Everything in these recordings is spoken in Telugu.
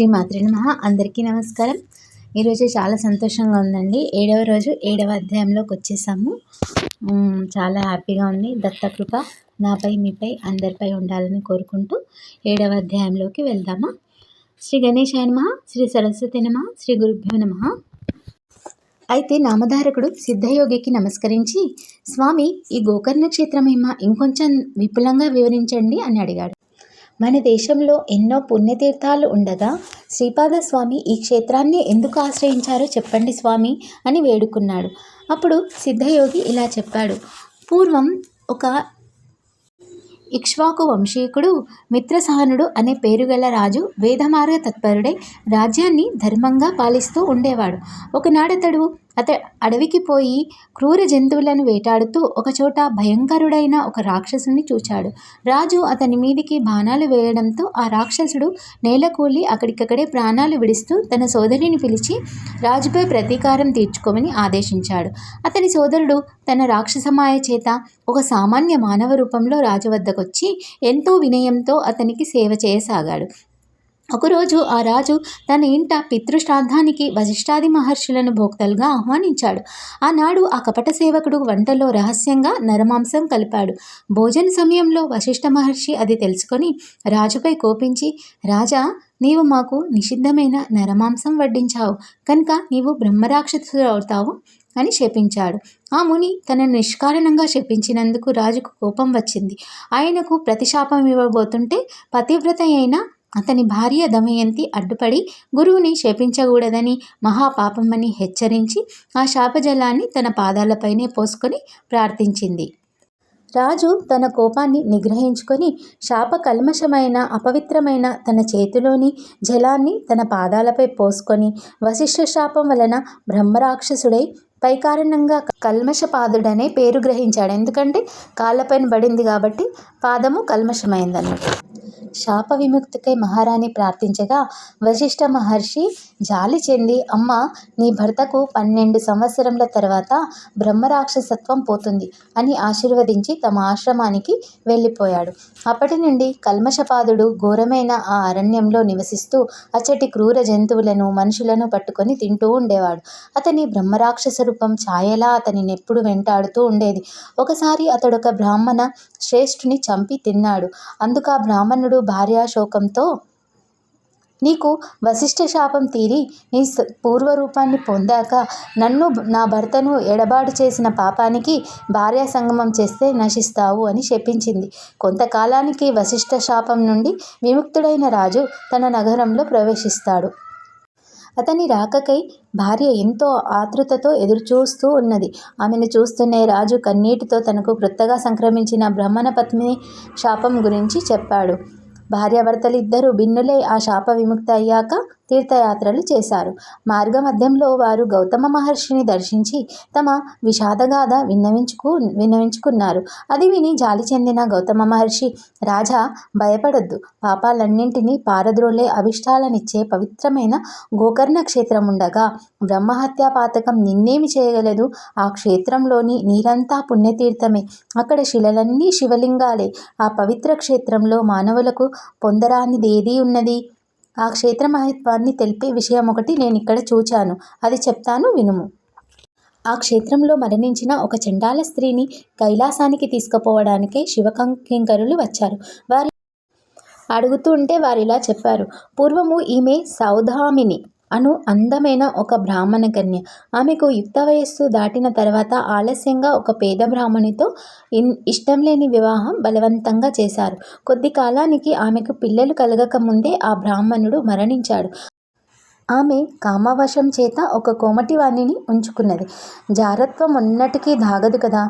శ్రీ శ్రీమాత్రి నమ. అందరికీ నమస్కారం. ఈరోజు చాలా సంతోషంగా ఉందండి. ఏడవ రోజు ఏడవ అధ్యాయంలోకి వచ్చేసాము. చాలా హ్యాపీగా ఉంది. దత్తకృప నాపై మీపై అందరిపై ఉండాలని కోరుకుంటూ ఏడవ అధ్యాయంలోకి వెళ్దామా? శ్రీ గణేశాయ నమ శ్రీ సరస్వతి నమ శ్రీ గురుభ్యో నమ. అయితే నామధారకుడు సిద్ధయోగికి నమస్కరించి స్వామి ఈ గోకర్ణ క్షేత్రమేమా? ఇంకొంచెం విపులంగా వివరించండి అని అడిగాడు. మన దేశంలో ఎన్నో పుణ్యతీర్థాలు ఉండగా శ్రీపాద స్వామి ఈ క్షేత్రాన్ని ఎందుకు ఆశ్రయించారో చెప్పండి స్వామి అని వేడుకున్నాడు. అప్పుడు సిద్ధయోగి ఇలా చెప్పాడు. పూర్వం ఒక ఇక్ష్వాకు వంశీకుడు మిత్రసహనుడు అనే పేరుగల రాజు వేదమార్గ తత్పరుడై రాజ్యాన్ని ధర్మంగా పాలిస్తూ ఉండేవాడు. ఒకనాడతడు అత అడవికి పోయి క్రూర జంతువులను వేటాడుతూ ఒకచోట భయంకరుడైన ఒక రాక్షసుని చూచాడు. రాజు అతని మీదికి బాణాలు వేయడంతో ఆ రాక్షసుడు నేలకూలి అక్కడికక్కడే ప్రాణాలు విడుస్తూ తన సోదరిని పిలిచి రాజుపై ప్రతీకారం తీర్చుకోమని ఆదేశించాడు. అతని సోదరుడు తన రాక్షసమాయ చేత ఒక సామాన్య మానవ రూపంలో రాజు వద్దకొచ్చి ఎంతో వినయంతో అతనికి సేవ చేయసాగాడు. ఒకరోజు ఆ రాజు తన ఇంట పితృశ్రాద్ధానికి వశిష్ఠాది మహర్షులను భోక్తలుగా ఆహ్వానించాడు. ఆనాడు ఆ కపట సేవకుడు వంటలో రహస్యంగా నరమాంసం కలిపాడు. భోజన సమయంలో వశిష్ఠ మహర్షి అది తెలుసుకొని రాజుపై కోపించి రాజా నీవు మాకు నిషిద్ధమైన నరమాంసం వడ్డించావు. కనుక నీవు బ్రహ్మరాక్షసుడు అవుతావు అని శపించాడు. ఆ ముని తనను నిష్కారణంగా శపించినందుకు రాజుకు కోపం వచ్చింది. ఆయనకు ప్రతిశాపం ఇవ్వబోతుంటే పతివ్రత అయిన అతని భార్య దమయంతి అడ్డుపడి గురువుని శపించకూడదని మహాపాపమని హెచ్చరించి ఆ శాపజలాన్ని తన పాదాలపైనే పోసుకొని ప్రార్థించింది. రాజు తన కోపాన్ని నిగ్రహించుకొని శాప కల్మషమైన అపవిత్రమైన తన చేతిలోని జలాన్ని తన పాదాలపై పోసుకొని వశిష్ఠ శాపం వలన బ్రహ్మరాక్షసుడై పై కారణంగా కల్మషపాదుడనే పేరు గ్రహించాడు. ఎందుకంటే కాళ్ళపైన పడింది కాబట్టి పాదము కల్మషమైందన్నట్టు శాప విముక్తికై మహారాణి ప్రార్థించగా వశిష్ఠ మహర్షి జాలి చెంది అమ్మ నీ భర్తకు పన్నెండు సంవత్సరముల తర్వాత బ్రహ్మరాక్షసత్వం పోతుంది అని ఆశీర్వదించి తమ ఆశ్రమానికి వెళ్ళిపోయాడు. అప్పటి నుండి కల్మషపాదుడు ఘోరమైన ఆ అరణ్యంలో నివసిస్తూ అచ్చటి క్రూర జంతువులను మనుషులను పట్టుకొని తింటూ ఉండేవాడు. అతని బ్రహ్మరాక్షస రూపం ఛాయలా అతనిని ఎప్పుడు వెంటాడుతూ ఉండేది. ఒకసారి అతడొక బ్రాహ్మణ శ్రేష్ఠుని చంపి తిన్నాడు. అందుకు ఆ బ్రాహ్మణుడు భార్యాశోకంతో నీకు వశిష్ఠ శాపం తీరి నీ స- పూర్వరూపాన్ని పొందాక నన్ను నా భర్తను ఎడబాటు చేసిన పాపానికి భార్యా సంగమం చేస్తే నశిస్తావు అని శపించింది కొంతకాలానికి వశిష్ఠ శాపం నుండి విముక్తుడైన రాజు తన నగరంలో ప్రవేశిస్తాడు. అతని రాకకై భార్య ఎంతో ఆతృతతో ఎదురుచూస్తూ ఉన్నది. ఆమెను చూస్తూనే రాజు కన్నీటితో తనకు క్రొత్తగా సంక్రమించిన బ్రహ్మణ పత్ని శాపం గురించి చెప్పాడు. భార్యాభర్తలిద్దరూ భిన్నులై ఆ శాప విముక్త అయ్యాక తీర్థయాత్రలు చేశారు. మార్గ మధ్యంలో వారు గౌతమ మహర్షిని దర్శించి తమ విషాదగాథ విన్నవించుకు విన్నవించుకున్నారు. అది విని జాలి చెందిన గౌతమ మహర్షి రాజా భయపడొద్దు. పాపాలన్నింటినీ పారద్రోలే అభిష్టాలనిచ్చే పవిత్రమైన గోకర్ణ క్షేత్రం ఉండగా బ్రహ్మహత్యా పాతకం నిన్నేమి చేయగలదు? ఆ క్షేత్రంలోని నీరంతా పుణ్యతీర్థమే. అక్కడ శిలలన్నీ శివలింగాలే. ఆ పవిత్ర క్షేత్రంలో మానవులకు పొందరానిదేదీ ఉన్నది? ఆ క్షేత్ర మహత్వాన్ని తెలిపే విషయం ఒకటి నేను ఇక్కడ చూచాను. అది చెప్తాను వినుము. ఆ క్షేత్రంలో మరణించిన ఒక చండాల స్త్రీని కైలాసానికి తీసుకుపోవడానికే శివకంకింకరులు వచ్చారు. వారి అడుగుతూ ఉంటే వారు ఇలా చెప్పారు. పూర్వము ఈమె సౌధామిని. అను అందమైన ఒక బ్రాహ్మణ కన్య. ఆమెకు యుక్త వయస్సు దాటిన తర్వాత ఆలస్యంగా ఒక పేద బ్రాహ్మణితో ఇన్ ఇష్టం లేని వివాహం బలవంతంగా చేశారు. కొద్ది కాలానికి ఆమెకు పిల్లలు కలగక ముందే ఆ బ్రాహ్మణుడు మరణించాడు. ఆమె కామవశం చేత ఒక కోమటి వాణిని ఉంచుకున్నది. జారత్వం ఉన్నటికీ దాగదు కదా.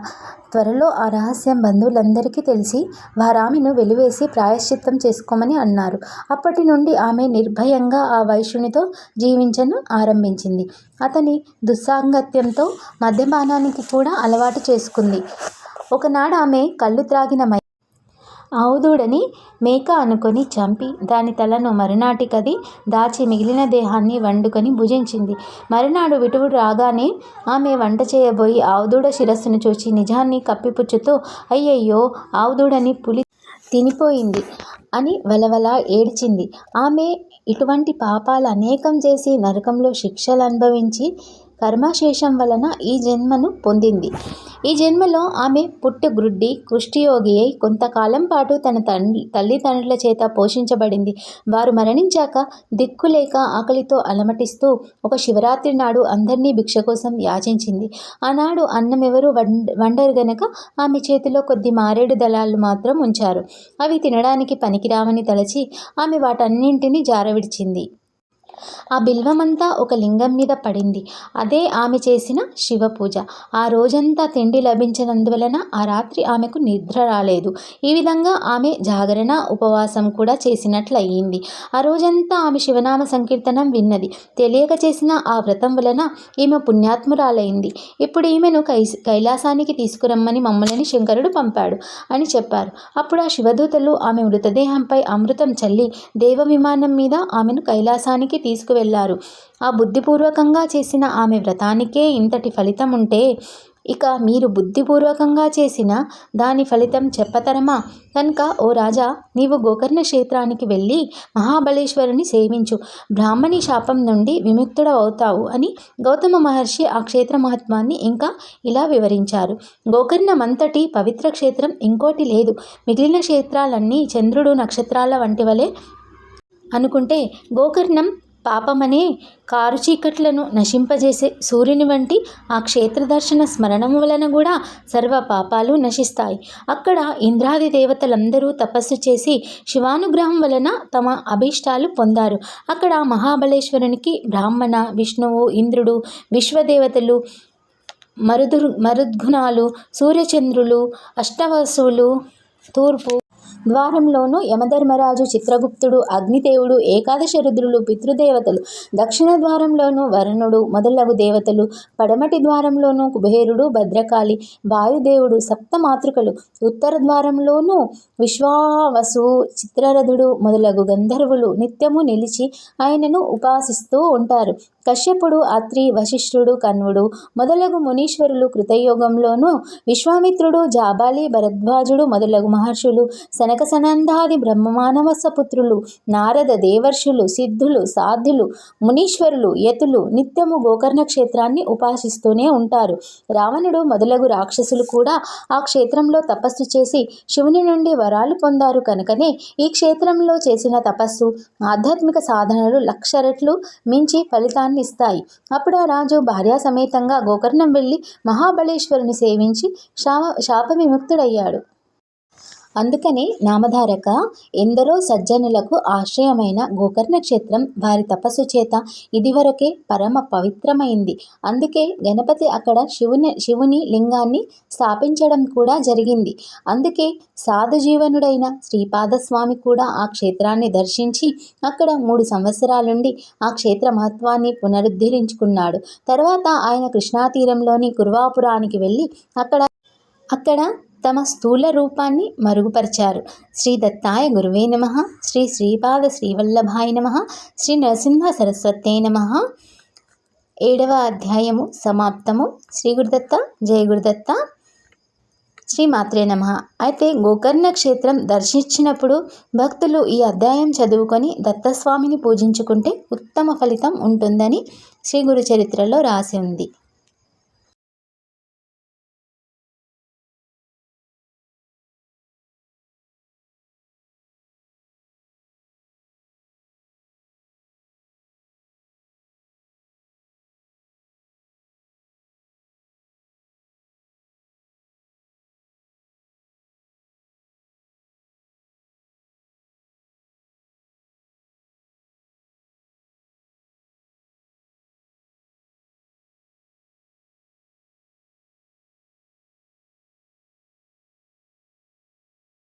త్వరలో ఆ రహస్యం బంధువులందరికీ తెలిసి వారామెను వెలివేసి ప్రాయశ్చిత్తం చేసుకోమని అన్నారు. అప్పటి నుండి ఆమె నిర్భయంగా ఆ వైశ్యునితో జీవించను ఆరంభించింది. అతని దుస్సాంగత్యంతో మద్యపానానికి కూడా అలవాటు చేసుకుంది. ఒకనాడు ఆమె కళ్ళు త్రాగిన మై ఆవుదూడని మేక అనుకొని చంపి దాని తలను మరునాటికది దాచి మిగిలిన దేహాన్ని వండుకొని భుజించింది. మరునాడు విటువుడు రాగానే ఆమె వంట చేయబోయి ఆవుదూడ శిరస్సును చూచి నిజాన్ని కప్పిపుచ్చుతూ అయ్యయ్యో ఆవుదూడని పులి తినిపోయింది అని వలవల ఏడ్చింది. ఆమె ఇటువంటి పాపాలు అనేకం చేసి నరకంలో శిక్షలు అనుభవించి కర్మశేషం వలన ఈ జన్మను పొందింది. ఈ జన్మలో ఆమె పుట్టుగ్రుడ్డి కుష్ఠియోగి అయి కొంతకాలం పాటు తన తండ్రి తల్లిదండ్రుల చేత పోషించబడింది. వారు మరణించాక దిక్కులేక ఆకలితో అలమటిస్తూ ఒక శివరాత్రి నాడు అందరినీ భిక్ష కోసం యాచించింది. ఆనాడు అన్నం ఎవరు వండరు గనక ఆమె చేతిలో కొద్ది మారేడు దళాలు మాత్రం ఉంచారు. అవి తినడానికి పనికిరావని తలచి ఆమె వాటన్నింటినీ జారవిడిచింది. ఆ బిల్వమంతా ఒక లింగం మీద పడింది. అదే ఆమె చేసిన శివ పూజ ఆ రోజంతా తిండి లభించినందువలన ఆ రాత్రి ఆమెకు నిద్ర రాలేదు. ఈ విధంగా ఆమె జాగరణ ఉపవాసం కూడా చేసినట్లయింది. ఆ రోజంతా ఆమె శివనామ సంకీర్తనం విన్నది. తెలియక చేసిన ఆ వ్రతం వలన ఈమె పుణ్యాత్మురాలైంది. ఇప్పుడు ఈమెను కై కైలాసానికి తీసుకురమ్మని మమ్మల్ని శంకరుడు పంపాడు అని చెప్పారు. అప్పుడు ఆ శివదూతలు ఆమె మృతదేహంపై అమృతం చల్లి దేవ విమానం మీద ఆమెను కైలాసానికి తీసుకువెళ్ళారు. ఆ బుద్ధిపూర్వకంగా చేసిన ఆమె వ్రతానికే ఇంతటి ఫలితం ఉంటే ఇక మీరు బుద్ధిపూర్వకంగా చేసిన దాని ఫలితం చెప్పతరమా? కనుక ఓ రాజా నీవు గోకర్ణ క్షేత్రానికి వెళ్ళి మహాబలేశ్వరుని సేవించు. బ్రాహ్మణి శాపం నుండి విముక్తుడవుతావు అని గౌతమ మహర్షి ఆ క్షేత్ర మహత్వాన్ని ఇంకా ఇలా వివరించారు. గోకర్ణమంతటి పవిత్ర క్షేత్రం ఇంకోటి లేదు. మిగిలిన క్షేత్రాలన్నీ చంద్రుడు నక్షత్రాల వంటి వలె అనుకుంటే గోకర్ణం పాపమనే కారు చీకట్లను నశింపజేసే సూర్యుని వంటి ఆ క్షేత్ర దర్శన స్మరణం వలన కూడా సర్వ పాపాలు నశిస్తాయి. అక్కడ ఇంద్రాది దేవతలందరూ తపస్సు చేసి శివానుగ్రహం వలన తమ అభీష్టాలు పొందారు. అక్కడ మహాబలేశ్వరునికి బ్రాహ్మణ విష్ణువు ఇంద్రుడు విశ్వదేవతలు మరుదు మరుద్గుణాలు సూర్యచంద్రులు అష్టవసువులు తూర్పు ద్వారంలోనూ యమధర్మరాజు చిత్రగుప్తుడు అగ్నిదేవుడు ఏకాదశ రుద్రులు పితృదేవతలు దక్షిణ ద్వారంలోనూ వరుణుడు మొదలగు దేవతలు పడమటి ద్వారంలోనూ కుబేరుడు భద్రకాళి వాయుదేవుడు సప్త మాతృకలు ఉత్తర ద్వారంలోనూ విశ్వావసు చిత్రరథుడు మొదలగు గంధర్వులు నిత్యము నిలిచి ఆయనను ఉపాసిస్తూ ఉంటారు. కశ్యపుడు అత్రి వశిష్ఠుడు కన్వుడు మొదలగు మునీశ్వరులు కృతయోగంలోనూ విశ్వామిత్రుడు జాబాలి భరద్వాజుడు మొదలగు మహర్షులు శనక సనందాది బ్రహ్మమానవసపుత్రులు నారద దేవర్షులు సిద్ధులు సాధులు మునీశ్వరులు యతులు నిత్యము గోకర్ణ క్షేత్రాన్ని ఉపాసిస్తూనే ఉంటారు. రావణుడు మొదలగు రాక్షసులు కూడా ఆ క్షేత్రంలో తపస్సు చేసి శివుని నుండి వరాలు పొందారు కనుకనే ఈ క్షేత్రంలో చేసిన తపస్సు ఆధ్యాత్మిక సాధనలు లక్ష రెట్లు మించి ఫలితాన్ని ఇస్తాయి అప్పుడు ఆ రాజు భార్యా సమేతంగా గోకర్ణం వెళ్ళి మహాబలేశ్వరుని సేవించి శాప శాప విముక్తుడయ్యాడు. అందుకనే నామధారక ఎందరో సజ్జనులకు ఆశ్రయమైన గోకర్ణ క్షేత్రం వారి తపస్సు చేత ఇదివరకే పరమ పవిత్రమైంది. అందుకే గణపతి అక్కడ శివుని శివుని లింగాన్ని స్థాపించడం కూడా జరిగింది. అందుకే సాధుజీవనుడైన శ్రీపాదస్వామి కూడా ఆ క్షేత్రాన్ని దర్శించి అక్కడ మూడు సంవత్సరాలుండి ఆ క్షేత్ర మహత్వాన్ని పునరుద్ధరించుకున్నాడు. తర్వాత ఆయన కృష్ణాతీరంలోని కుర్వాపురానికి వెళ్ళి అక్కడ అక్కడ తమ స్థూల రూపాన్ని మరుగుపరిచారు. శ్రీ దత్తాయ గురువే నమ. శ్రీ శ్రీపాద శ్రీవల్లభాయ నమ. శ్రీ నరసింహ సరస్వతే నమ. ఏడవ అధ్యాయము సమాప్తము. శ్రీ గురుదత్త జయ గురుదత్త. శ్రీ మాత్రే నమ. అయితే గోకర్ణ క్షేత్రం దర్శించినప్పుడు భక్తులు ఈ అధ్యాయం చదువుకొని దత్తస్వామిని పూజించుకుంటే ఉత్తమ ఫలితం ఉంటుందని శ్రీ గురు చరిత్రలో రాసి ఉంది.